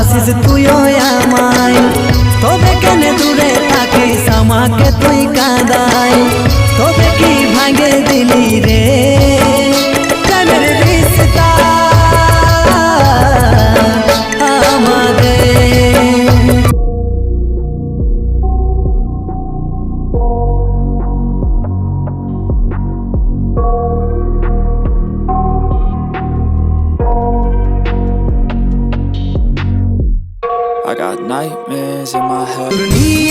ভালোবাসিস তুইও আমায়। তবে কেন দূরে থাকিস আমাকে তুই কাঁদাই তবে কি ভাঙে দিলি রে? Got nightmares in my head.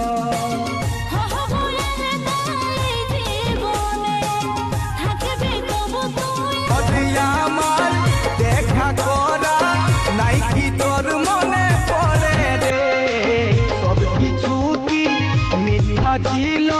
Y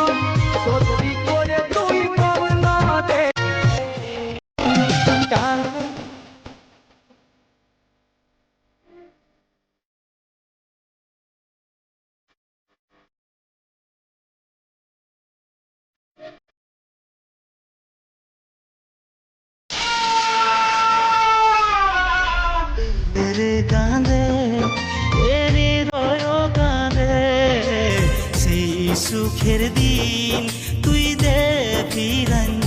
সুখের দিন তুই দে ফিরান